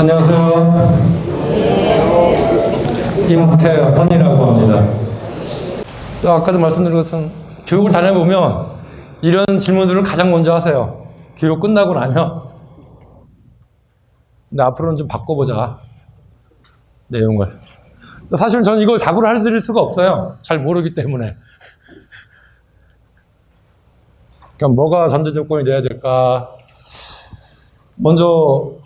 안녕하세요. 임태헌이라고 합니다. 또 아까도 말씀드린 것처럼 교육을 다녀보면 이런 질문들을 가장 먼저 하세요. 교육 끝나고 나면. 근데 앞으로는 좀 바꿔보자. 내용을. 사실 저는 이걸 답을 해드릴 수가 없어요. 잘 모르기 때문에. 그럼 뭐가 전제 조건이 돼야 될까? 먼저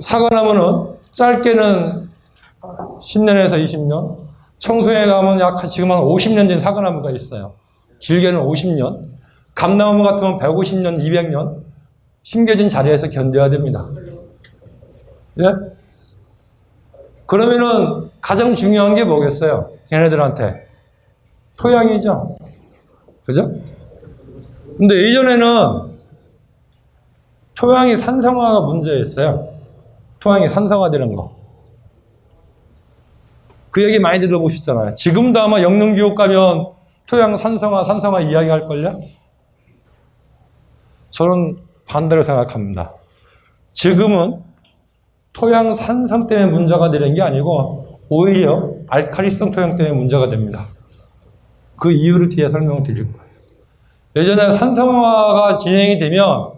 사과나무는 짧게는 10년에서 20년, 청소에 가면 약 지금 한 50년 된 사과나무가 있어요. 길게는 50년, 감나무 같으면 150년, 200년 심겨진 자리에서 견뎌야 됩니다. 예? 그러면은 가장 중요한 게 뭐겠어요? 걔네들한테 토양이죠. 그죠? 근데 예전에는 토양이 산성화가 문제였어요. 토양이 산성화되는 거. 그 얘기 많이 들어보셨잖아요. 지금도 아마 영농교육 가면 토양 산성화, 산성화 이야기 할걸요? 저는 반대로 생각합니다. 지금은 토양 산성 때문에 문제가 되는 게 아니고 오히려 알칼리성 토양 때문에 문제가 됩니다. 그 이유를 뒤에 설명드릴 거예요. 예전에 산성화가 진행이 되면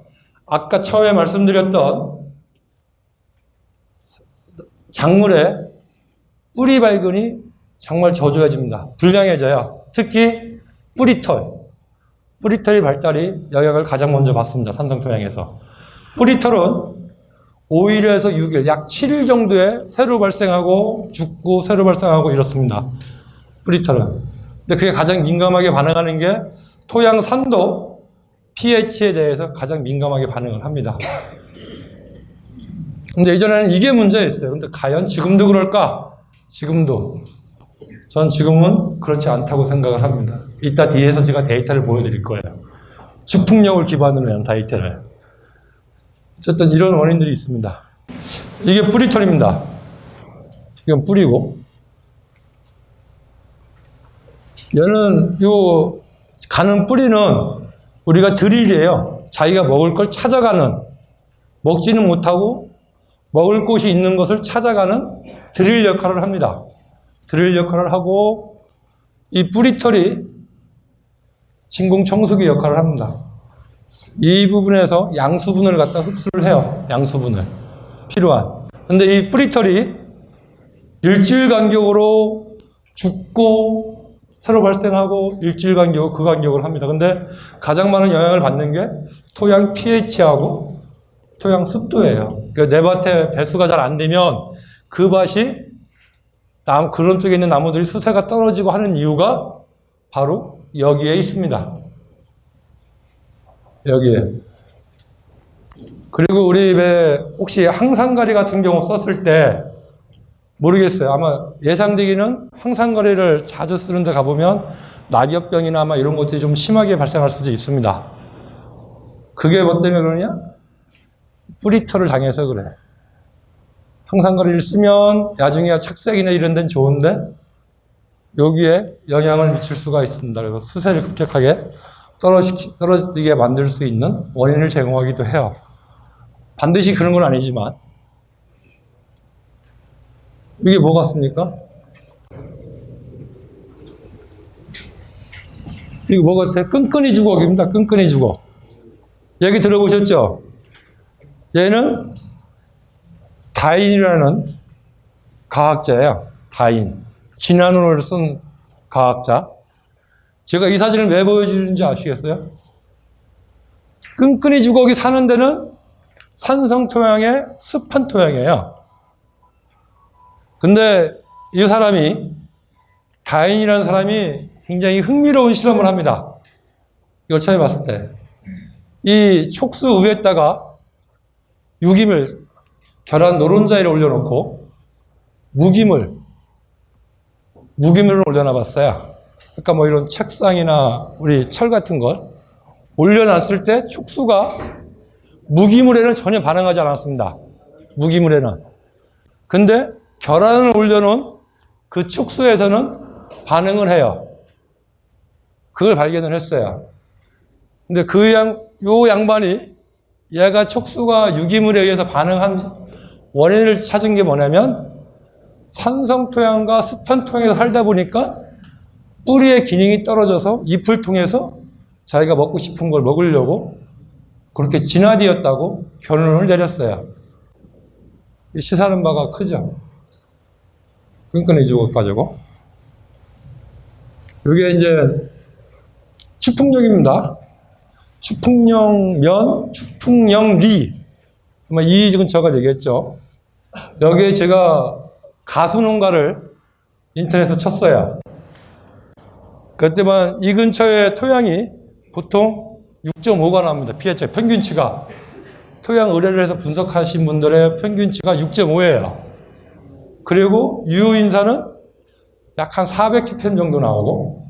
아까 처음에 말씀드렸던 작물의 뿌리 발근이 정말 저조해집니다. 불량해져요. 특히 뿌리털. 뿌리털이 발달이 영향을 가장 먼저 받습니다. 산성토양에서. 뿌리털은 5일에서 6일, 약 7일 정도에 새로 발생하고 죽고 새로 발생하고 이렇습니다. 뿌리털은. 근데 그게 가장 민감하게 반응하는 게 토양 산도 pH에 대해서 가장 민감하게 반응을 합니다. 근데 예전에는 이게 문제였어요. 근데 과연 지금도 그럴까? 지금도. 전 지금은 그렇지 않다고 생각을 합니다. 이따 뒤에서 제가 데이터를 보여드릴 거예요. 주풍력을 기반으로 한 데이터를. 어쨌든 이런 원인들이 있습니다. 이게 뿌리털입니다. 이건 뿌리고. 얘는 요 가는 뿌리는 우리가 드릴이에요. 자기가 먹을 걸 찾아가는 먹지는 못하고 먹을 곳이 있는 것을 찾아가는 드릴 역할을 합니다. 드릴 역할을 하고 이 뿌리털이 진공 청소기 역할을 합니다. 이 부분에서 양수분을 갖다 흡수를 해요. 양수분을 필요한. 근데 이 뿌리털이 일주일 간격으로 죽고 새로 발생하고 일주일 간격, 그 간격을 합니다. 근데 가장 많은 영향을 받는 게 토양 pH하고 토양 습도예요. 내 밭에 배수가 잘 안 되면 그 밭이 남, 그런 쪽에 있는 나무들이 수세가 떨어지고 하는 이유가 바로 여기에 있습니다. 여기에. 그리고 우리 왜 혹시 항산가리 같은 경우 썼을 때 모르겠어요. 아마 예상되기는 항산가리를 자주 쓰는 데 가보면 낙엽병이나 아마 이런 것들이 좀 심하게 발생할 수도 있습니다. 그게 뭐 때문에 그러냐? 뿌리털을 당해서 그래. 항산가리를 쓰면 나중에 착색이나 이런 데는 좋은데 여기에 영향을 미칠 수가 있습니다. 그래서 수세를 급격하게 떨어지게, 떨어지게 만들 수 있는 원인을 제공하기도 해요. 반드시 그런 건 아니지만 이게 뭐 같습니까? 이거 뭐 같아? 끈끈이 주걱입니다. 끈끈이 주걱. 얘기 들어보셨죠? 얘는 다인이라는 과학자예요. 다인. 진화론을 쓴 과학자. 제가 이 사진을 왜 보여주는지 아시겠어요? 끈끈이 주걱이 사는 데는 산성 토양의 습한 토양이에요. 근데 이 사람이 다인이라는 사람이 굉장히 흥미로운 실험을 합니다. 이걸 처음 봤을 때. 이 촉수 위에다가 유김을 계란 노른자위를 올려놓고 무김을 무김을 올려놔 봤어요. 그러니까 뭐 이런 책상이나 우리 철 같은 걸 올려놨을 때 촉수가 무기물에는 전혀 반응하지 않았습니다. 무기물에는. 근데 계란을 올려놓은 그 촉수에서는 반응을 해요. 그걸 발견을 했어요. 근데 그 양, 요 양반이 얘가 촉수가 유기물에 의해서 반응한 원인을 찾은 게 뭐냐면 산성 토양과 수평 토양에서 살다 보니까 뿌리의 기능이 떨어져서 잎을 통해서 자기가 먹고 싶은 걸 먹으려고 그렇게 진화되었다고 결론을 내렸어요. 시사하는 바가 크죠. 끈끈해지고 가지고. 이게 이제 추풍령입니다. 추풍령면, 추풍령리. 아마 이 근처가 되겠죠. 여기에 제가 가수 농가를 인터넷에서 쳤어요. 그때만 이 근처에 토양이 보통 6.5가 나옵니다. pH 평균치가. 토양 의뢰를 해서 분석하신 분들의 평균치가 6.5예요. 그리고 유효인산은 약한 400ppm 정도 나오고,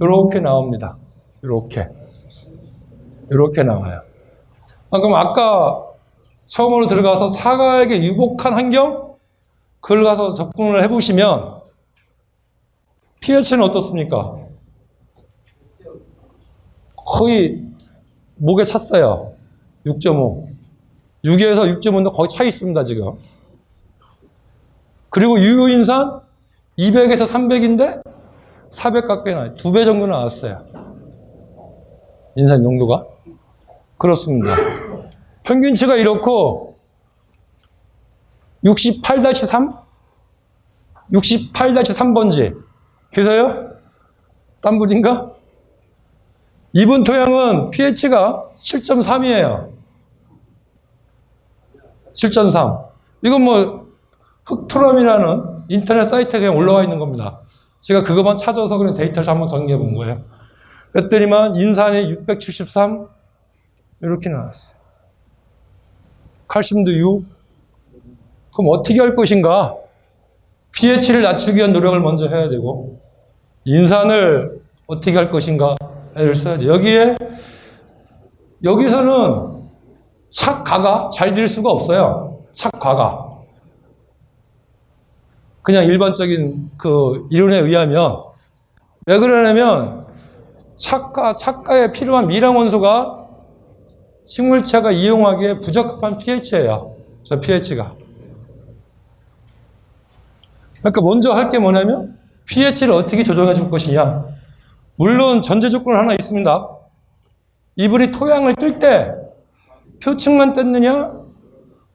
이렇게 나옵니다. 이렇게. 이렇게 나와요. 아, 그럼 아까 처음으로 들어가서 사과에게 유복한 환경? 그걸 가서 접근을 해보시면, pH는 어떻습니까? 거의 목에 찼어요. 6.5. 6에서 6.5도 거의 차 있습니다, 지금. 그리고 유효인산 200에서 300인데 400 가까이 나와요. 두 배 정도 나왔어요. 인산 농도가. 그렇습니다. 평균치가 이렇고 68-3? 68-3번지. 그래서요? 땀불인가? 이분 토양은 pH가 7.3이에요. 7.3. 이건 뭐 흑토럼이라는 인터넷 사이트에 그냥 올라와 있는 겁니다. 제가 그것만 찾아서 그냥 데이터를 한번 정리해 본 거예요. 그랬더니만 인산이 673 이렇게 나왔어요. 칼슘도 6. 그럼 어떻게 할 것인가? pH를 낮추기 위한 노력을 먼저 해야 되고 인산을 어떻게 할 것인가 를 써야 돼. 여기에 여기서는 착가가 잘 될 수가 없어요. 착가가 그냥 일반적인 그 이론에 의하면 왜 그러냐면 착가 착가에 필요한 미량 원소가 식물체가 이용하기에 부적합한 pH예요. 저 pH가. 그러니까 먼저 할 게 뭐냐면 pH를 어떻게 조정해 줄 것이냐. 물론 전제 조건 하나 있습니다. 이분이 토양을 뜰 때 표층만 뗐느냐,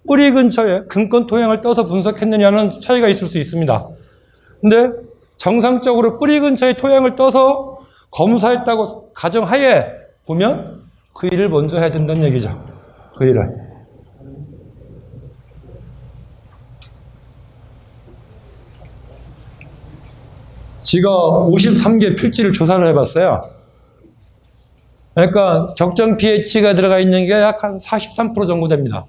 뿌리 근처에 근권 토양을 떠서 분석했느냐는 차이가 있을 수 있습니다. 근데 정상적으로 뿌리 근처에 토양을 떠서 검사했다고 가정하에 보면 그 일을 먼저 해야 된다는 얘기죠. 그 일을. 제가 53개 필지를 조사를 해봤어요. 그러니까 적정 pH가 들어가 있는 게 약 한 43% 정도 됩니다.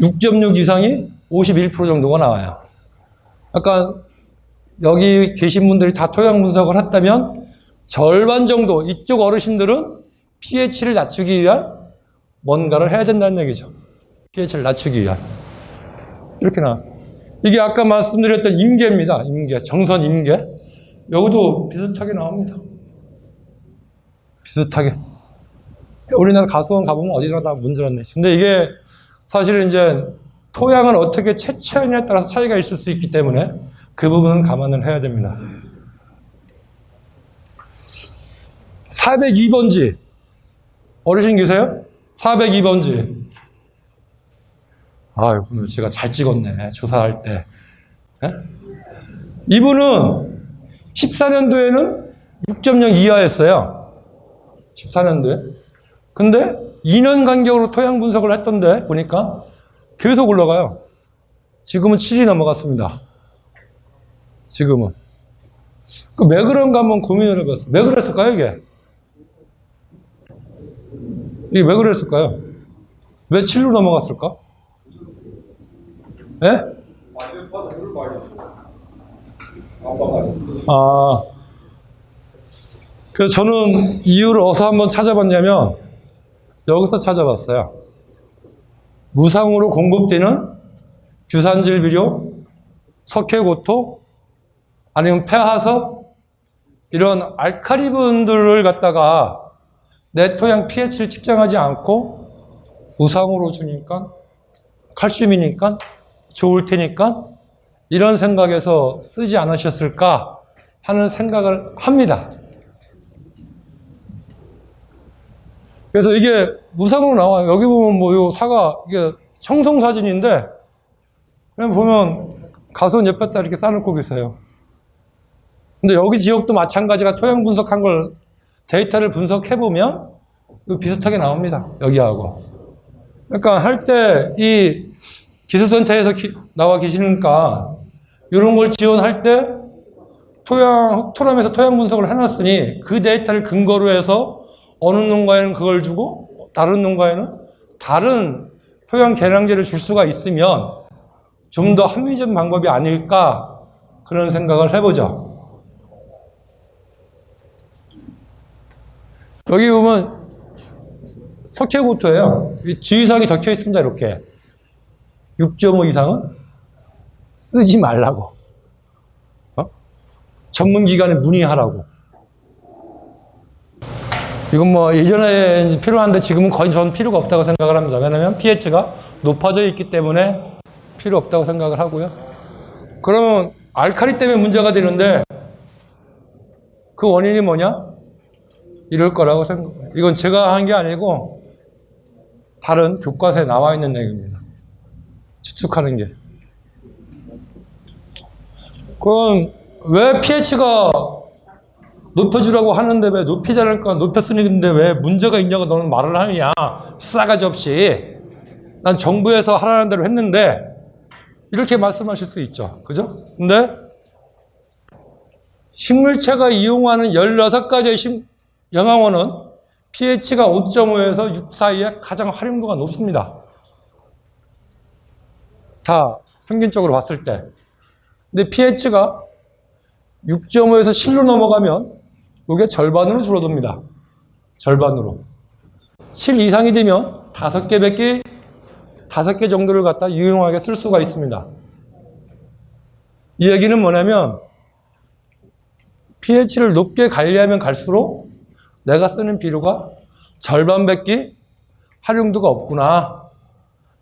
6.6 이상이 51% 정도가 나와요. 약간 여기 계신 분들이 다 토양 분석을 했다면 절반 정도 이쪽 어르신들은 pH를 낮추기 위한 뭔가를 해야 된다는 얘기죠. pH를 낮추기 위한. 이렇게 나왔어요. 이게 아까 말씀드렸던 임계입니다. 임계. 정선 임계. 여기도 비슷하게 나옵니다. 비슷하게. 우리나라 가수원 가보면 어디나 다 문제였네. 근데 이게 사실은 이제 토양을 어떻게 채취하느냐에 따라서 차이가 있을 수 있기 때문에 그 부분은 감안을 해야 됩니다. 402번지. 어르신 계세요? 402번지. 아, 이분은 제가 잘 찍었네. 조사할 때. 예? 이분은 14년도에는 6.0 이하였어요. 14년도에. 근데 2년 간격으로 토양 분석을 했던데 보니까 계속 올라가요. 지금은 7이 넘어갔습니다. 지금은. 그 왜 그런가 한번 고민을 해봤어요. 왜 그랬을까요, 이게? 이게 왜 그랬을까요? 왜 7로 넘어갔을까? 예? 아, 그래서 저는 이유를 어디서 한번 찾아봤냐면, 여기서 찾아봤어요. 무상으로 공급되는 규산질 비료, 석회고토, 아니면 폐화석, 이런 알카리분들을 갖다가 내 토양 pH를 측정하지 않고 무상으로 주니까 칼슘이니까 좋을 테니까 이런 생각에서 쓰지 않으셨을까 하는 생각을 합니다. 그래서 이게 무상으로 나와요. 여기 보면 뭐 요 사과 이게 청송 사진인데 그냥 보면 가수 옆에다 이렇게 싸놓고 계세요. 근데 여기 지역도 마찬가지가 토양 분석한 걸 데이터를 분석해 보면 비슷하게 나옵니다. 여기하고. 그러니까 할 때 이 기술센터에서 기- 나와 계시니까 이런 걸 지원할 때 토양 흑토람에서 토양 분석을 해놨으니 그 데이터를 근거로 해서 어느 농가에는 그걸 주고 다른 농가에는 다른 토양 개량제를 줄 수가 있으면 좀 더 합리적인 방법이 아닐까 그런 생각을 해보죠. 여기 보면 석회고토예요. 이 주의사항이 적혀 있습니다. 이렇게 6.5 이상은 쓰지 말라고. 어? 전문기관에 문의하라고. 이건 뭐 예전에 필요한데 지금은 거의 전 필요가 없다고 생각을 합니다. 왜냐하면 pH가 높아져 있기 때문에 필요 없다고 생각을 하고요. 그러면 알카리 때문에 문제가 되는데 그 원인이 뭐냐? 이럴 거라고 생각. 이건 제가 한 게 아니고 다른 교과서에 나와 있는 내용입니다. 추측하는 게. 그럼 왜 pH가 높여주라고 하는데 왜 높이지 않을까 높였으니근데 왜 문제가 있냐고 너는 말을 하느냐 싸가지 없이 난 정부에서 하라는 대로 했는데 이렇게 말씀하실 수 있죠 그죠? 근데 식물체가 이용하는 16가지의 식, 영양원은 pH가 5.5에서 6 사이에 가장 활용도가 높습니다 다 평균적으로 봤을 때 근데 pH가 6.5에서 7로 넘어가면 이게 절반으로 줄어듭니다. 절반으로. 7 이상이 되면 5개, 100개, 5개 정도를 갖다 유용하게 쓸 수가 있습니다. 이 얘기는 뭐냐면 pH를 높게 관리하면 갈수록 내가 쓰는 비료가 절반밖에 활용도가 없구나.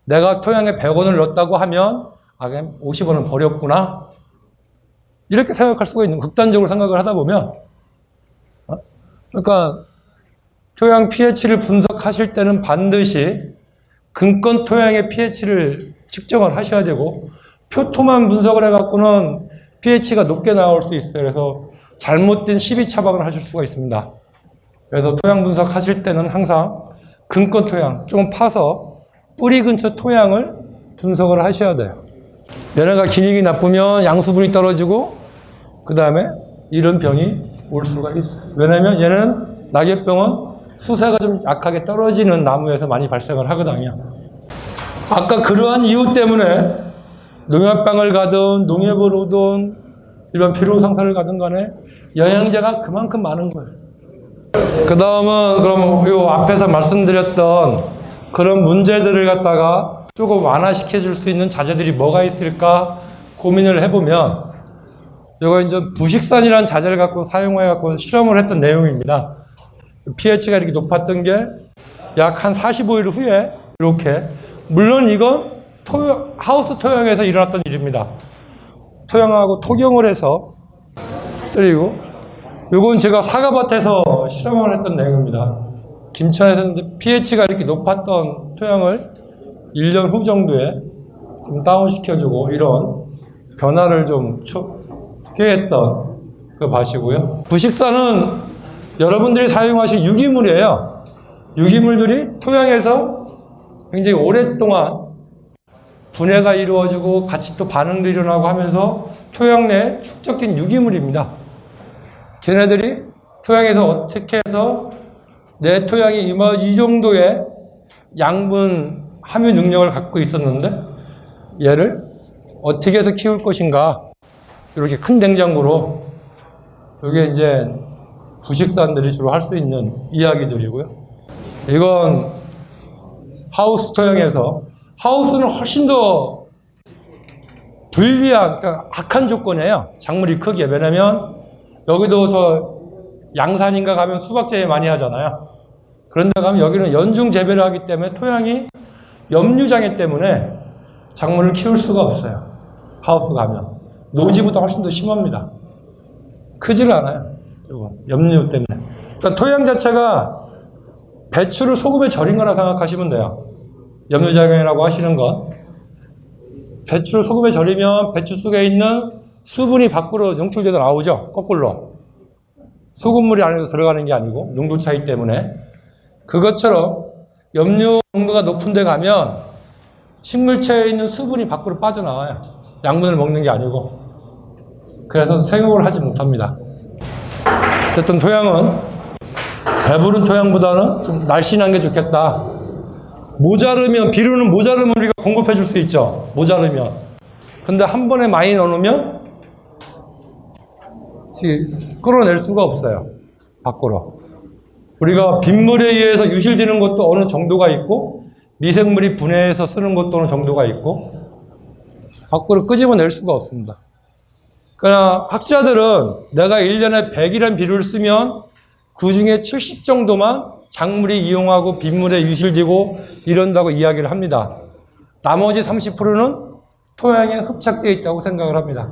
내가 토양에 100원을 넣었다고 하면 아, 그냥 50원을 버렸구나. 이렇게 생각할 수가 있는 극단적으로 생각을 하다 보면 어? 그러니까 토양 pH를 분석하실 때는 반드시 근권 토양의 pH를 측정을 하셔야 되고 표토만 분석을 해갖고는 pH가 높게 나올 수 있어요. 그래서 잘못된 시비 처방을 하실 수가 있습니다. 그래서 토양 분석하실 때는 항상 근권 토양 좀 파서 뿌리 근처 토양을 분석을 하셔야 돼요. 얘네가 기능이 나쁘면 양수분이 떨어지고 그 다음에 이런 병이 올 수가 있어요. 왜냐면 얘는 낙엽병은 수세가 좀 약하게 떨어지는 나무에서 많이 발생을 하거든요. 아까 그러한 이유 때문에 농약방을 가든 농협을 오든 일반 피로상사를 가든 간에 영양제가 그만큼 많은 거예요. 그 다음은 그럼 요 앞에서 말씀드렸던 그런 문제들을 갖다가 조금 완화시켜 줄 수 있는 자재들이 뭐가 있을까 고민을 해보면 이거 이제 부식산이라는 자재를 갖고 사용해 갖고 실험을 했던 내용입니다. pH가 이렇게 높았던 게 약 한 45일 후에 이렇게 물론 이건 토양, 하우스 토양에서 일어났던 일입니다. 토양하고 토경을 해서 그리고 이건 제가 사과밭에서 실험을 했던 내용입니다. 김천에서 했는데 pH가 이렇게 높았던 토양을 1년 후 정도에 좀 다운시켜주고 이런 변화를 좀 꾀했던 그 밭이고요. 부식산은 여러분들이 사용하신 유기물이에요. 유기물들이 토양에서 굉장히 오랫동안 분해가 이루어지고 같이 또 반응도 일어나고 하면서 토양 내에 축적된 유기물입니다. 걔네들이 토양에서 어떻게 해서 내 토양이 이 정도의 양분 함유 능력을 갖고 있었는데 얘를 어떻게 해서 키울 것인가 이렇게 큰 냉장고로 이게 이제 부식산들이 주로 할 수 있는 이야기들이고요. 이건 하우스 토양에서 하우스는 훨씬 더 불리한 그러니까 악한 조건이에요. 작물이 크기에 왜냐면 여기도 저 양산인가 가면 수박 재배 많이 하잖아요. 그런데 가면 여기는 연중 재배를 하기 때문에 토양이 염류장애 때문에 작물을 키울 수가 없어요. 하우스 가면. 노지보다 훨씬 더 심합니다. 크지를 않아요. 이거 염류 때문에. 그러니까 토양 자체가 배추를 소금에 절인 거라 생각하시면 돼요. 염류작용이라고 하시는 건. 배추를 소금에 절이면 배추 속에 있는 수분이 밖으로 용출돼서 나오죠. 거꾸로. 소금물이 안에서 들어가는 게 아니고 농도 차이 때문에. 그것처럼 염류 농도가 높은 데 가면 식물체에 있는 수분이 밖으로 빠져나와요. 양분을 먹는 게 아니고. 그래서 생육을 하지 못합니다. 어쨌든 토양은 배부른 토양보다는 좀 날씬한 게 좋겠다. 모자르면, 비료는 모자르면 우리가 공급해 줄 수 있죠. 모자르면. 근데 한 번에 많이 넣어놓으면 끌어낼 수가 없어요. 밖으로. 우리가 빗물에 의해서 유실되는 것도 어느 정도가 있고, 미생물이 분해해서 쓰는 것도 어느 정도가 있고, 밖으로 끄집어낼 수가 없습니다. 그러나 학자들은 내가 1년에 100이라는 비료를 쓰면 그 중에 70 정도만 작물이 이용하고 빗물에 유실되고 이런다고 이야기를 합니다. 나머지 30%는 토양에 흡착되어 있다고 생각을 합니다.